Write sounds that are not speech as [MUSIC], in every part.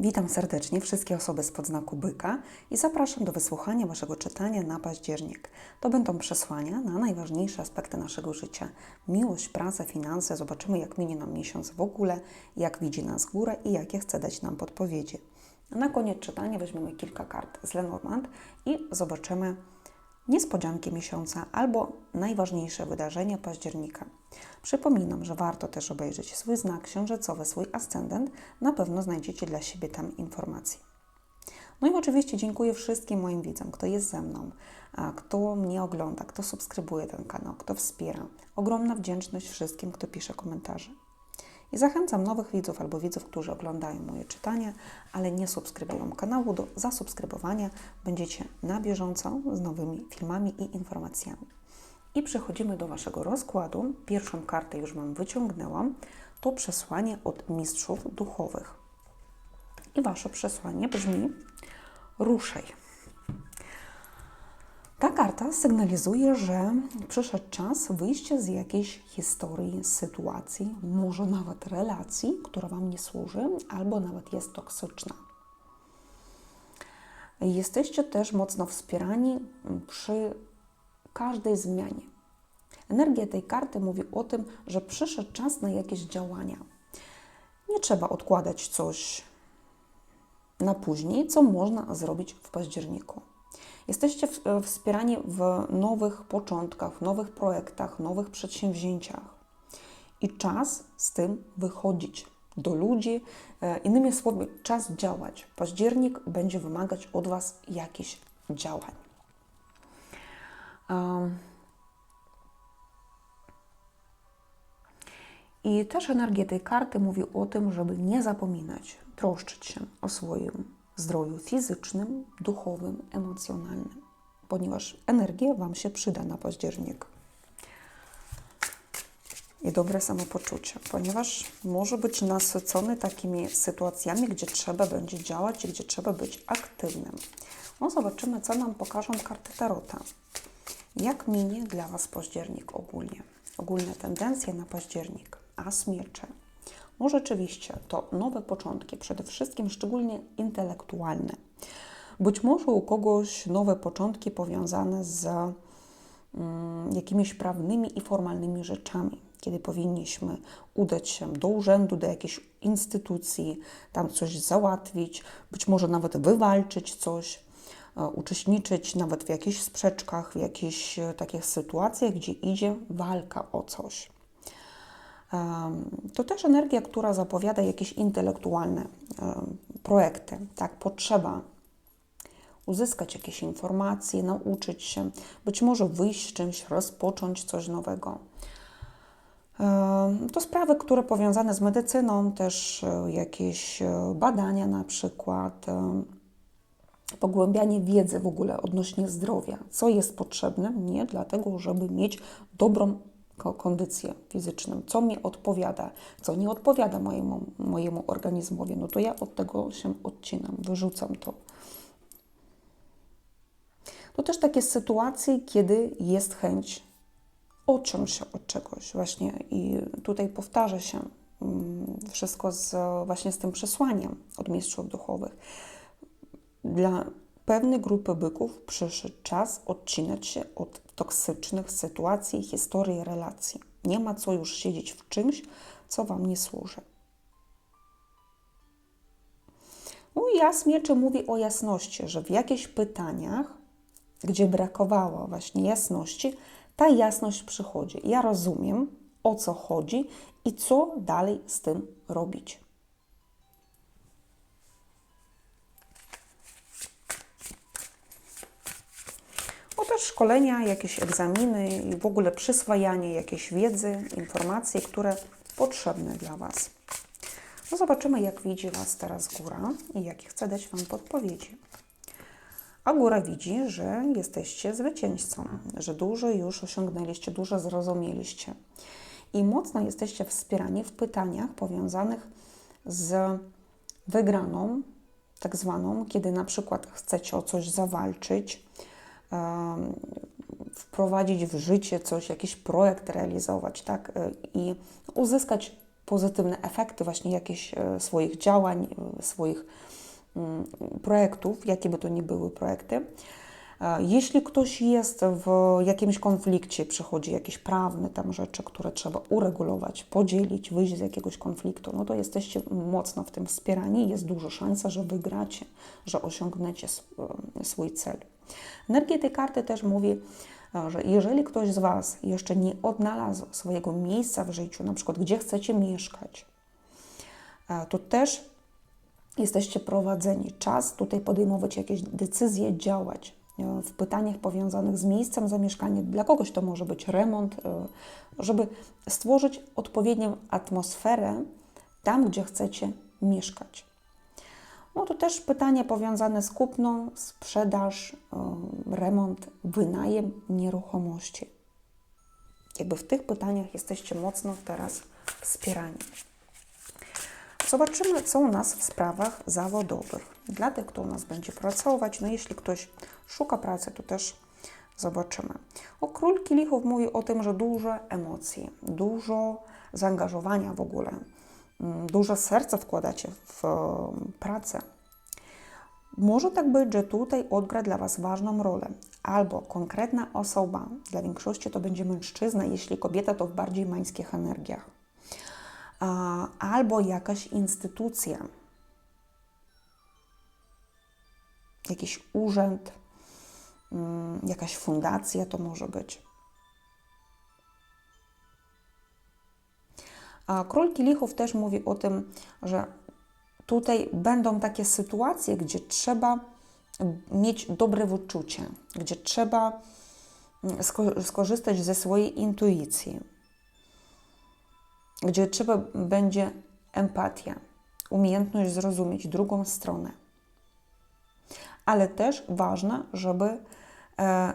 Witam serdecznie wszystkie osoby z podznaku byka i zapraszam do wysłuchania Waszego czytania na październik. To będą przesłania na najważniejsze aspekty naszego życia. Miłość, praca, finanse. Zobaczymy, jak minie nam miesiąc w ogóle, jak widzi nas górę i jakie chce dać nam podpowiedzi. Na koniec czytania weźmiemy kilka kart z Lenormand i zobaczymy niespodzianki miesiąca albo najważniejsze wydarzenia października. Przypominam, że warto też obejrzeć swój znak księżycowy, swój ascendent. Na pewno znajdziecie dla siebie tam informacje. No i oczywiście dziękuję wszystkim moim widzom, kto jest ze mną, kto mnie ogląda, kto subskrybuje ten kanał, kto wspiera. Ogromna wdzięczność wszystkim, kto pisze komentarze. I zachęcam nowych widzów albo widzów, którzy oglądają moje czytania, ale nie subskrybują kanału, do zasubskrybowania. Będziecie na bieżąco z nowymi filmami i informacjami. I przechodzimy do Waszego rozkładu. Pierwszą kartę już Wam wyciągnęłam. To przesłanie od mistrzów duchowych. I Wasze przesłanie brzmi: ruszaj. Ta karta sygnalizuje, że przyszedł czas wyjścia z jakiejś historii, sytuacji, może nawet relacji, która Wam nie służy, albo nawet jest toksyczna. Jesteście też mocno wspierani przy każdej zmianie. Energia tej karty mówi o tym, że przyszedł czas na jakieś działania. Nie trzeba odkładać coś na później, co można zrobić w październiku. Jesteście wspierani w nowych początkach, nowych projektach, nowych przedsięwzięciach. I czas z tym wychodzić do ludzi. Innymi słowy, czas działać. Październik będzie wymagać od Was jakichś działań. Um. I też energia tej karty mówi o tym, żeby nie zapominać, troszczyć się o swoim zdrowiu fizycznym, duchowym, emocjonalnym, ponieważ energia Wam się przyda na październik. I dobre samopoczucie, ponieważ może być nasycony takimi sytuacjami, gdzie trzeba będzie działać i gdzie trzeba być aktywnym. No zobaczymy, co nam pokażą karty Tarota. Jak minie dla Was październik ogólnie? Ogólne tendencje na październik. As miecze. No rzeczywiście, to nowe początki, przede wszystkim szczególnie intelektualne. Być może u kogoś nowe początki powiązane z mm, jakimiś prawnymi i formalnymi rzeczami, kiedy powinniśmy udać się do urzędu, do jakiejś instytucji, tam coś załatwić, być może nawet wywalczyć coś, uczestniczyć nawet w jakichś sprzeczkach, w jakichś takich sytuacjach, gdzie idzie walka o coś. To też energia, która zapowiada jakieś intelektualne projekty, tak, potrzeba uzyskać jakieś informacje, nauczyć się, być może wyjść z czymś, rozpocząć coś nowego. To sprawy, które powiązane z medycyną, też jakieś badania na przykład, pogłębianie wiedzy w ogóle odnośnie zdrowia, co jest potrzebne? Mnie dlatego, żeby mieć dobrą kondycję fizyczną, co mi odpowiada, co nie odpowiada mojemu, mojemu organizmowi, no to ja od tego się odcinam, wyrzucam to. To też takie sytuacje, kiedy jest chęć odciąć się od czegoś właśnie i tutaj powtarza się wszystko z, właśnie z tym przesłaniem od mistrzów duchowych. Dla pewnej grupy byków przyszedł czas odcinać się od toksycznych sytuacji, historii, relacji. Nie ma co już siedzieć w czymś, co Wam nie służy. I jas mieczy mówi o jasności, że w jakichś pytaniach, gdzie brakowało właśnie jasności, ta jasność przychodzi. Ja rozumiem, o co chodzi i co dalej z tym robić. Też szkolenia, jakieś egzaminy i w ogóle przyswajanie jakiejś wiedzy, informacji, które potrzebne dla Was. No zobaczymy, jak widzi Was teraz góra i jakie chce dać Wam podpowiedzi. A góra widzi, że jesteście zwycięzcą, że dużo już osiągnęliście, dużo zrozumieliście. I mocno jesteście wspierani w pytaniach powiązanych z wygraną, tak zwaną, kiedy na przykład chcecie o coś zawalczyć, wprowadzić w życie coś, jakiś projekt realizować, tak? I uzyskać pozytywne efekty właśnie jakichś e, swoich działań, e, swoich mm, projektów, jakie by to nie były projekty. E, Jeśli ktoś jest w jakimś konflikcie, przychodzi jakieś prawne tam rzeczy, które trzeba uregulować, podzielić, wyjść z jakiegoś konfliktu, no to jesteście mocno w tym wspierani. Jest duża szansa, że wygracie, że osiągniecie sw- e, swój cel. Energia tej karty też mówi, e, że jeżeli ktoś z Was jeszcze nie odnalazł swojego miejsca w życiu, na przykład gdzie chcecie mieszkać, to też jesteście prowadzeni. Czas tutaj podejmować jakieś decyzje, działać w pytaniach powiązanych z miejscem zamieszkania. Dla kogoś to może być remont, e, żeby stworzyć odpowiednią atmosferę tam, gdzie chcecie mieszkać. No to też pytania powiązane z kupną, sprzedaż, e, remont, wynajem nieruchomości. Jakby w tych pytaniach jesteście mocno teraz wspierani. Zobaczymy, co u nas w sprawach zawodowych. Dla tych, kto u nas będzie pracować, no jeśli ktoś szuka pracy, to też zobaczymy. O król kielichów mówi o tym, że duże emocje, dużo zaangażowania w ogóle, mm, dużo serca wkładacie w e, pracę. Może tak być, że tutaj odgra dla Was ważną rolę. Albo konkretna osoba, dla większości to będzie mężczyzna, jeśli kobieta to w bardziej mańskich energiach albo jakaś instytucja, jakiś urząd, mm, jakaś fundacja to może być. A król kielichów też mówi o tym, że tutaj będą takie sytuacje, gdzie trzeba mieć dobre wyczucie, gdzie trzeba mm, sko- skorzystać ze swojej intuicji, gdzie trzeba będzie empatia, umiejętność zrozumieć drugą stronę. Ale też ważne, żeby e,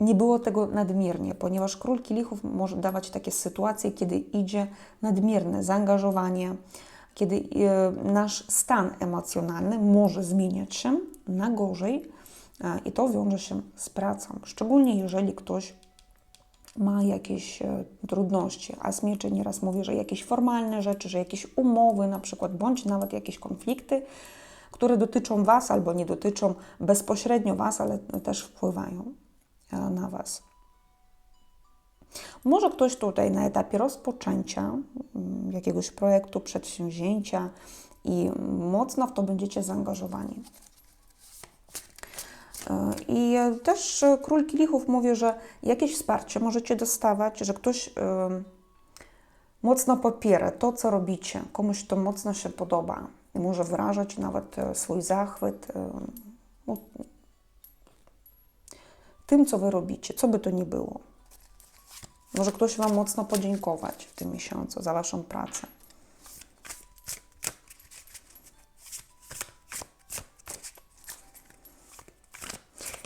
nie było tego nadmiernie, ponieważ król kielichów może dawać takie sytuacje, kiedy idzie nadmierne zaangażowanie, kiedy e, nasz stan emocjonalny może zmieniać się na gorzej e, i to wiąże się z pracą, szczególnie jeżeli ktoś ma jakieś trudności, a smieczy nieraz mówi, że jakieś formalne rzeczy, że jakieś umowy na przykład, bądź nawet jakieś konflikty, które dotyczą Was albo nie dotyczą bezpośrednio Was, ale też wpływają e, na Was. Może ktoś tutaj na etapie rozpoczęcia mm, jakiegoś projektu, przedsięwzięcia i mocno w to będziecie zaangażowani. I też król kielichów mówi, że jakieś wsparcie możecie dostawać, że ktoś mocno popiera to, co robicie, komuś to mocno się podoba może wyrażać nawet e, swój zachwyt y, no, tym, co wy robicie, co by to nie było. Może ktoś Wam mocno podziękować w tym miesiącu za Waszą pracę.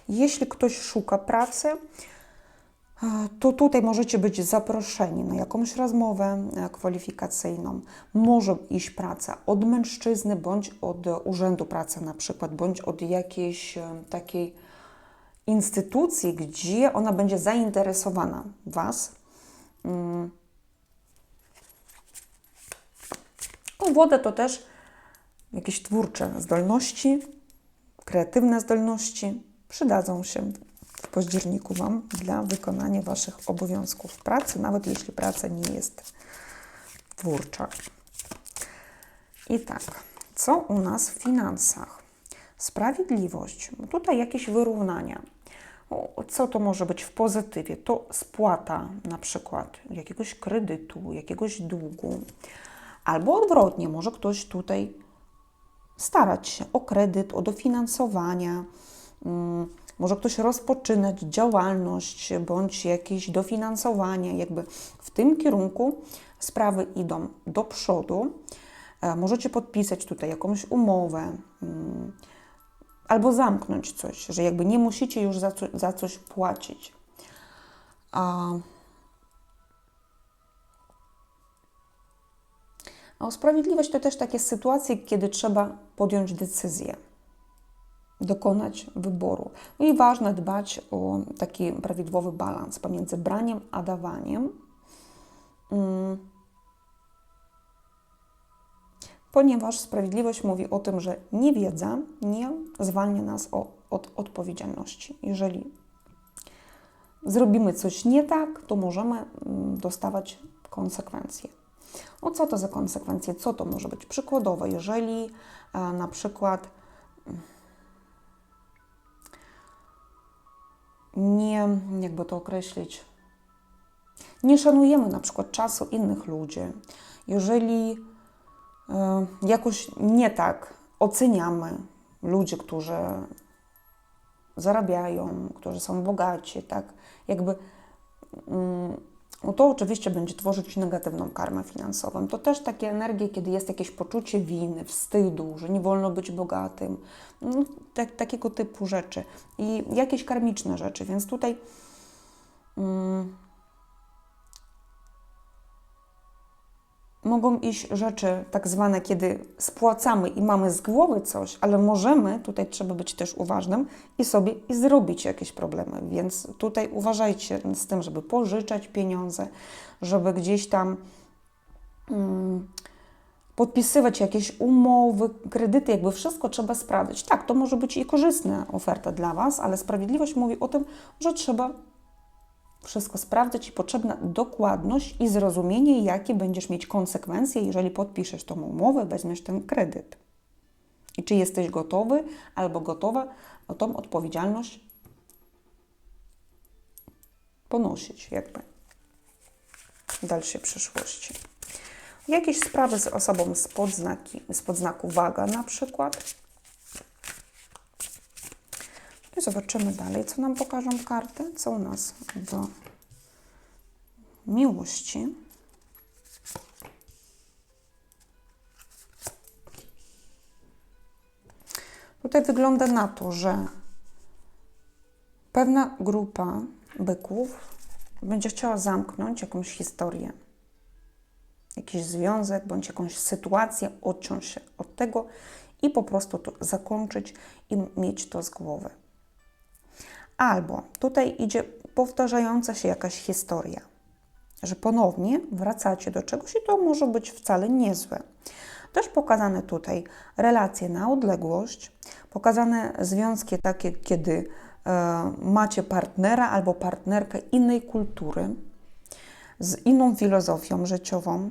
Jeśli ktoś szuka pracy, to tutaj możecie być zaproszeni na jakąś rozmowę e, kwalifikacyjną. Może iść praca od mężczyzny, bądź od urzędu pracy na przykład, bądź od jakiejś e, takiej instytucji, gdzie ona będzie zainteresowana Was. Mm. O, woda to też jakieś twórcze zdolności, kreatywne zdolności, przydadzą się październiku Wam dla wykonania Waszych obowiązków pracy, nawet jeśli praca nie jest twórcza. I tak, co u nas w finansach? Sprawiedliwość. Tutaj jakieś wyrównania. Co to może być w pozytywie? To spłata na przykład jakiegoś kredytu, jakiegoś długu. Albo odwrotnie, może ktoś tutaj starać się o kredyt, o dofinansowania, Mm, może ktoś rozpoczynać działalność bądź jakieś dofinansowanie, jakby w tym kierunku sprawy idą do przodu. E, możecie podpisać tutaj jakąś umowę mm, albo zamknąć coś, że jakby nie musicie już za, co, za coś płacić. A, a sprawiedliwość to też takie sytuacje, kiedy trzeba podjąć decyzję dokonać wyboru. No i ważne dbać o taki prawidłowy balans pomiędzy braniem a dawaniem. Mm. ponieważ sprawiedliwość mówi o tym, że niewiedza nie zwalnia nas o, od odpowiedzialności. Jeżeli zrobimy coś nie tak, to możemy mm, dostawać konsekwencje. No co to za konsekwencje? Co to może być? Przykładowo, jeżeli e, na przykład nie, jakby to określić, nie szanujemy na przykład czasu innych ludzi, jeżeli e, jakoś nie tak oceniamy ludzi, którzy zarabiają, którzy są bogaci, tak, jakby mm, to oczywiście będzie tworzyć negatywną karmę finansową. To też takie energie, kiedy jest jakieś poczucie winy, wstydu, że nie wolno być bogatym, no, tak, takiego typu rzeczy i jakieś karmiczne rzeczy, więc tutaj mm, mogą iść rzeczy tak zwane, kiedy spłacamy i mamy z głowy coś, ale możemy, tutaj trzeba być też uważnym i sobie i zrobić jakieś problemy. Więc tutaj uważajcie z tym, żeby pożyczać pieniądze, żeby gdzieś tam mm, podpisywać jakieś umowy, kredyty, jakby wszystko trzeba sprawdzić. Tak, to może być i korzystna oferta dla Was, ale sprawiedliwość mówi o tym, że trzeba wszystko sprawdzać i potrzebna dokładność i zrozumienie, jakie będziesz mieć konsekwencje, jeżeli podpiszesz tą umowę, weźmiesz ten kredyt. I czy jesteś gotowy albo gotowa o tą odpowiedzialność ponosić, jakby w dalszej przyszłości. Jakieś sprawy z osobą z, podznaki, z podznaku waga na przykład. I zobaczymy dalej, co nam pokażą karty, co u nas w miłości. Tutaj wygląda na to, że pewna grupa byków będzie chciała zamknąć jakąś historię, jakiś związek bądź jakąś sytuację, odciąć się od tego i po prostu to zakończyć i mieć to z głowy. Albo tutaj idzie powtarzająca się jakaś historia, że ponownie wracacie do czegoś i to może być wcale niezłe. Też pokazane tutaj relacje na odległość, pokazane związki takie, kiedy e, macie partnera albo partnerkę innej kultury, z inną filozofią życiową.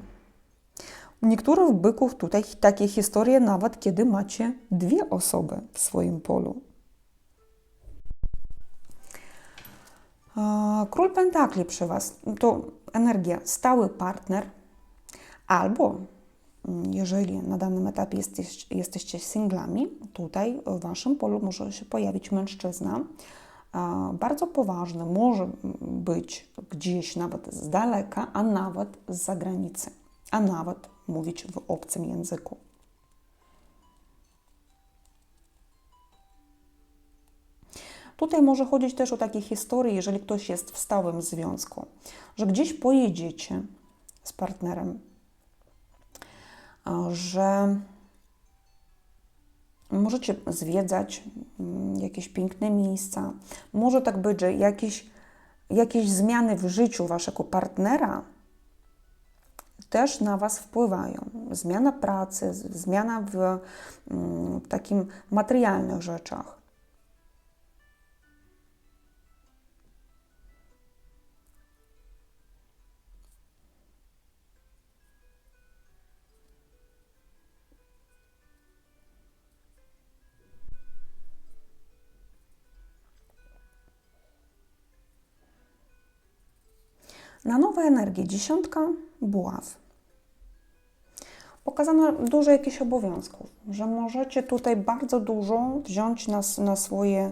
U niektórych byków tutaj takie historie nawet kiedy macie dwie osoby w swoim polu. Król Pentakli przy Was. To energia stały partner, albo mm, jeżeli na danym etapie jesteś, jesteście singlami, tutaj w Waszym polu może się pojawić mężczyzna, bardzo poważny, może być gdzieś nawet z daleka, a nawet z zagranicy, a nawet mówić w obcym języku. Tutaj może chodzić też o takie historie, jeżeli ktoś jest w stałym związku, że gdzieś pojedziecie z partnerem, że możecie zwiedzać mm, jakieś piękne miejsca. Może tak być, że jakieś, jakieś zmiany w życiu waszego partnera też na Was wpływają. Zmiana pracy, zmiana w, mm, w takim materialnych rzeczach. Na nowe energie dziesiątka buław. Pokazano dużo jakichś obowiązków, że możecie tutaj bardzo dużo wziąć na, na swoje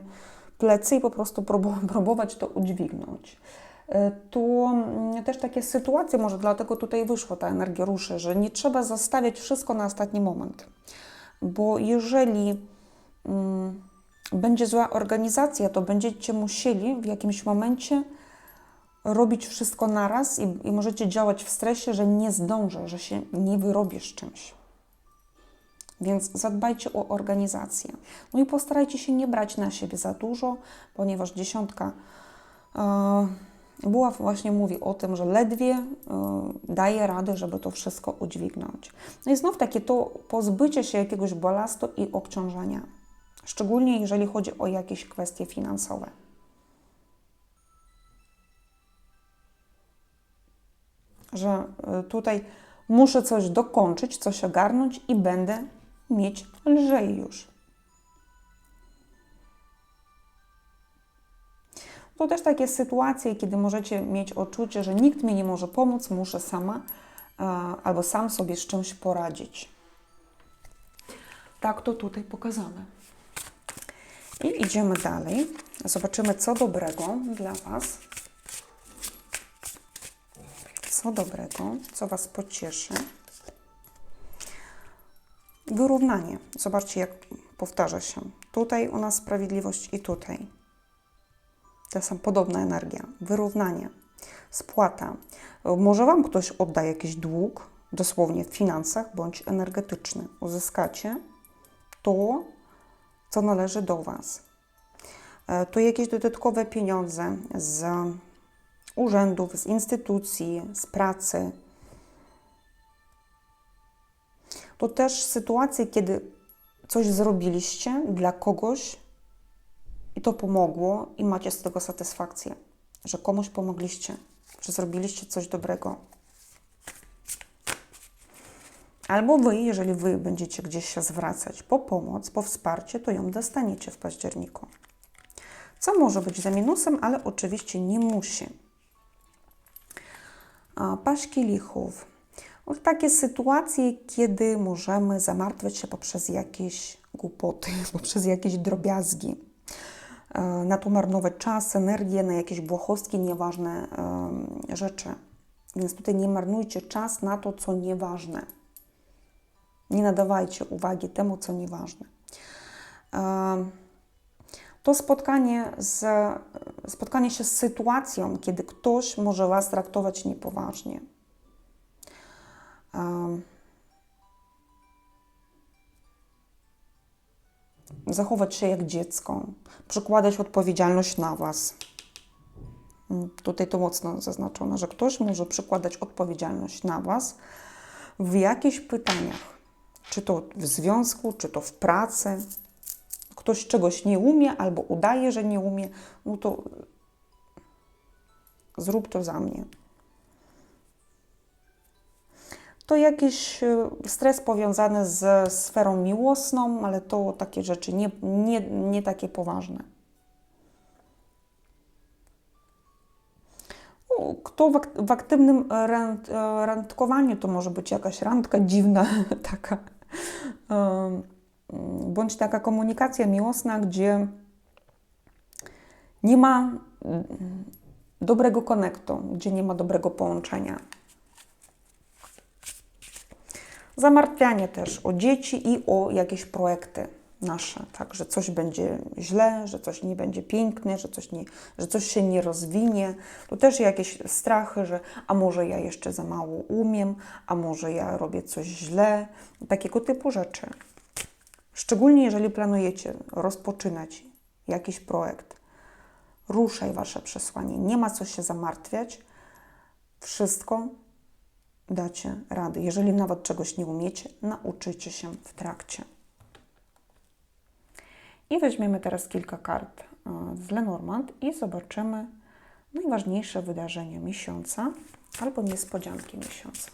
plecy i po prostu [LAUGHS] próbować to udźwignąć. E, tu mm, też takie sytuacje, może dlatego tutaj wyszła ta energia ruszy, że nie trzeba zostawiać wszystko na ostatni moment. Bo jeżeli mm, będzie zła organizacja, to będziecie musieli w jakimś momencie robić wszystko naraz i, i możecie działać w stresie, że nie zdążę, że się nie wyrobisz czymś. Więc zadbajcie o organizację. No i postarajcie się nie brać na siebie za dużo, ponieważ dziesiątka, e, Była właśnie mówi o tym, że ledwie y, daje radę, żeby to wszystko udźwignąć. No i znów takie to pozbycie się jakiegoś balastu i obciążenia. Szczególnie jeżeli chodzi o jakieś kwestie finansowe. Że y, tutaj muszę coś dokończyć, coś ogarnąć i będę mieć lżej już. To też takie sytuacje, kiedy możecie mieć odczucie, że nikt mi nie może pomóc, muszę sama e, albo sam sobie z czymś poradzić. Tak to tutaj pokazane. I idziemy dalej. Zobaczymy, co dobrego dla Was. Co dobrego, co Was pocieszy. Wyrównanie. Zobaczcie, jak powtarza się. Tutaj u nas sprawiedliwość i tutaj. To są podobna energia. Wyrównanie, spłata. Może Wam ktoś odda jakiś dług, dosłownie w finansach bądź energetyczny. Uzyskacie to, co należy do Was. E, To jakieś dodatkowe pieniądze z urzędów, z instytucji, z pracy. To też sytuacje, kiedy coś zrobiliście dla kogoś i to pomogło i macie z tego satysfakcję, że komuś pomogliście, że zrobiliście coś dobrego. Albo wy, jeżeli wy będziecie gdzieś się zwracać po pomoc, po wsparcie, to ją dostaniecie w październiku. Co może być za minusem, ale oczywiście nie musi. A, Paść kielichów. No, takie sytuacje, kiedy możemy zamartwiać się poprzez jakieś głupoty, [LAUGHS] poprzez jakieś drobiazgi. E, Na to marnować czas, energię, na jakieś błahostki, nieważne rzeczy. Więc tutaj nie marnujcie czas na to, co nieważne. Nie nadawajcie uwagi temu, co nieważne. To spotkanie, z, spotkanie się z sytuacją, kiedy ktoś może Was traktować niepoważnie. Zachować się jak dziecko, przekładać odpowiedzialność na Was. Mm, Tutaj to mocno zaznaczone, że ktoś może przekładać odpowiedzialność na Was w jakichś pytaniach, czy to w związku, czy to w pracy. Ktoś czegoś nie umie albo udaje, że nie umie, no to zrób to za mnie. To jakiś e, stres powiązany z sferą miłosną, ale to takie rzeczy nie, nie, nie takie poważne. Kto w, ak- w aktywnym e, e, randkowaniu, to może być jakaś randka dziwna, [LAUGHS] taka, bądź taka komunikacja miłosna, gdzie nie ma mm, dobrego konektu, gdzie nie ma dobrego połączenia. Zamartwianie też o dzieci i o jakieś projekty nasze, tak, że coś będzie źle, że coś nie będzie piękne, że coś, nie, że coś się nie rozwinie. To też jakieś strachy, że a może ja jeszcze za mało umiem, a może ja robię coś źle, takiego typu rzeczy. Szczególnie jeżeli planujecie rozpoczynać jakiś projekt, ruszaj Wasze przesłanie. Nie ma co się zamartwiać. Wszystko dacie rady. Jeżeli nawet czegoś nie umiecie, nauczycie się w trakcie. I weźmiemy teraz kilka kart e, z Lenormand i zobaczymy najważniejsze wydarzenia miesiąca albo niespodzianki miesiąca.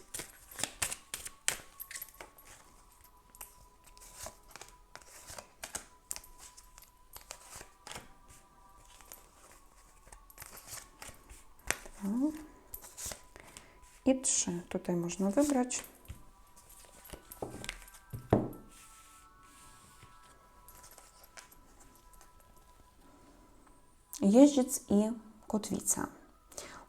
I trzy. Tutaj można wybrać. Jeździec i kotwica.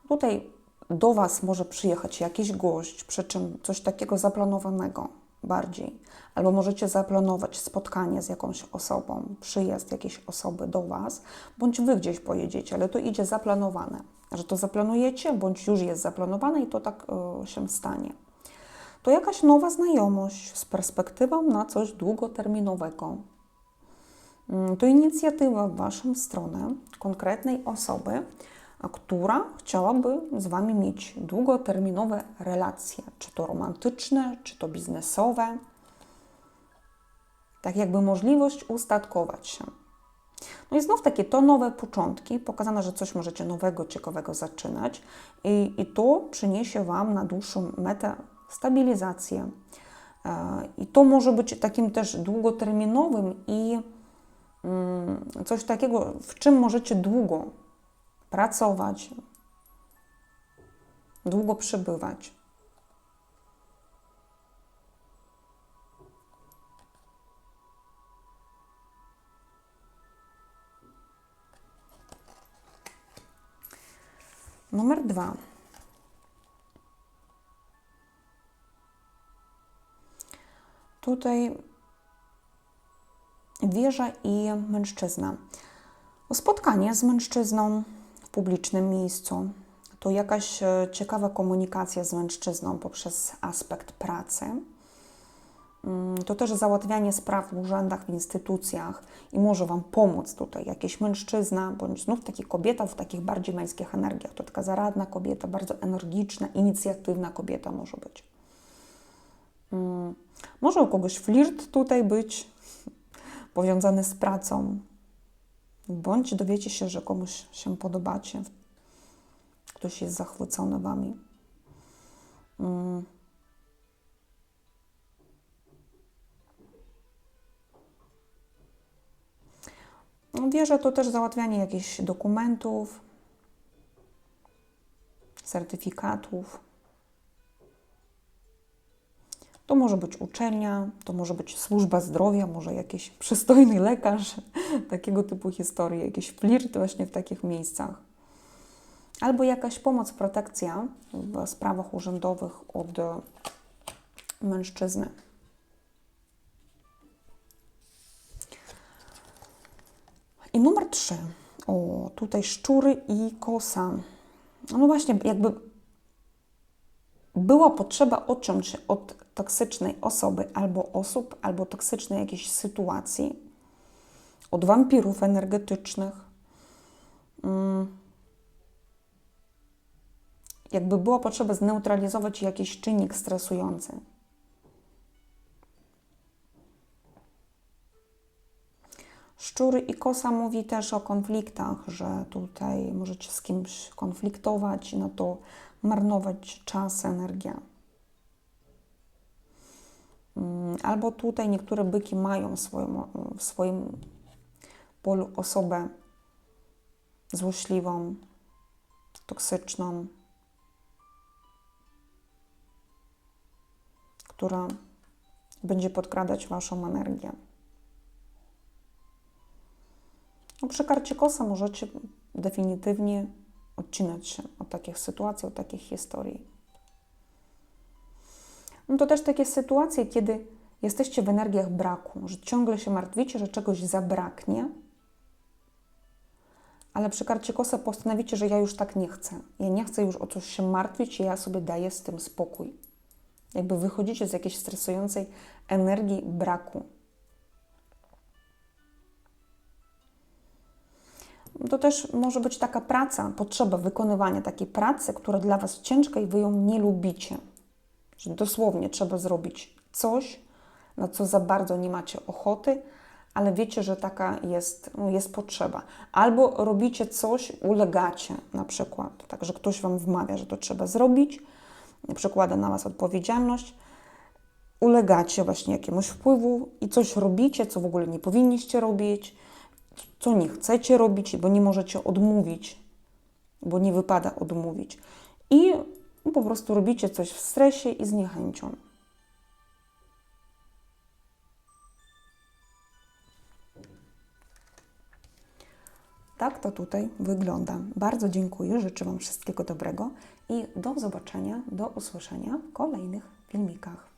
Tutaj do Was może przyjechać jakiś gość, przy czym coś takiego zaplanowanego bardziej. Albo możecie zaplanować spotkanie z jakąś osobą, przyjazd jakiejś osoby do Was, bądź Wy gdzieś pojedziecie, ale to idzie zaplanowane. Że to zaplanujecie, bądź już jest zaplanowane i to tak e, się stanie. To jakaś nowa znajomość z perspektywą na coś długoterminowego. Mm, To inicjatywa w Waszą stronę konkretnej osoby, która chciałaby z Wami mieć długoterminowe relacje, czy to romantyczne, czy to biznesowe. Tak jakby możliwość ustatkować się. No i znów takie to nowe początki, pokazane, że coś możecie nowego, ciekawego zaczynać i, i to przyniesie Wam na dłuższą metę stabilizację. E, I to może być takim też długoterminowym i mm, coś takiego, w czym możecie długo pracować, długo przebywać. Numer dwa. Tutaj wieża i mężczyzna. Spotkanie z mężczyzną publicznym miejscu to jakaś e, ciekawa komunikacja z mężczyzną poprzez aspekt pracy. Mm, To też załatwianie spraw w urzędach, w instytucjach i może Wam pomóc tutaj jakiś mężczyzna, bądź znów taki kobieta w takich bardziej męskich energiach. To taka zaradna kobieta, bardzo energiczna, inicjatywna kobieta może być. Mm, Może u kogoś flirt tutaj być [LAUGHS] powiązany z pracą, bądź dowiecie się, że komuś się podobacie, ktoś jest zachwycony Wami. Mm. No, Wierzę to też załatwianie jakichś dokumentów, certyfikatów. To może być uczelnia, to może być służba zdrowia, może jakiś przystojny lekarz, [LAUGHS] takiego typu historie, jakiś flirt właśnie w takich miejscach. Albo jakaś pomoc, protekcja w sprawach urzędowych od mężczyzny. I numer trzy. O, tutaj szczury i kosa. No właśnie, jakby była potrzeba odciąć się od toksycznej osoby albo osób, albo toksycznej jakiejś sytuacji, od wampirów energetycznych. Mm. Jakby była potrzeba zneutralizować jakiś czynnik stresujący. Szczury i kosa mówi też o konfliktach, że tutaj możecie z kimś konfliktować na to marnować czas, energię. Mm, Albo tutaj niektóre byki mają w swoim, w swoim polu osobę złośliwą, toksyczną, która będzie podkradać Waszą energię. No, przy karcie kosa możecie definitywnie odcinać się od takich sytuacji, od takich historii. No to też takie sytuacje, kiedy jesteście w energiach braku, że ciągle się martwicie, że czegoś zabraknie, ale przy karcie kosa postanowicie, że ja już tak nie chcę. Ja nie chcę już o coś się martwić, ja sobie daję z tym spokój. Jakby wychodzicie z jakiejś stresującej energii braku. To też może być taka praca, potrzeba wykonywania takiej pracy, która dla Was ciężka i Wy ją nie lubicie. Że dosłownie trzeba zrobić coś, na co za bardzo nie macie ochoty, ale wiecie, że taka jest, no, jest potrzeba. Albo robicie coś, ulegacie na przykład, tak, że ktoś Wam wmawia, że to trzeba zrobić, przekłada na Was odpowiedzialność, ulegacie właśnie jakiemuś wpływu i coś robicie, co w ogóle nie powinniście robić, co nie chcecie robić, bo nie możecie odmówić, bo nie wypada odmówić. I po prostu robicie coś w stresie i z niechęcią. Tak to tutaj wygląda. Bardzo dziękuję, życzę Wam wszystkiego dobrego i do zobaczenia, do usłyszenia w kolejnych filmikach.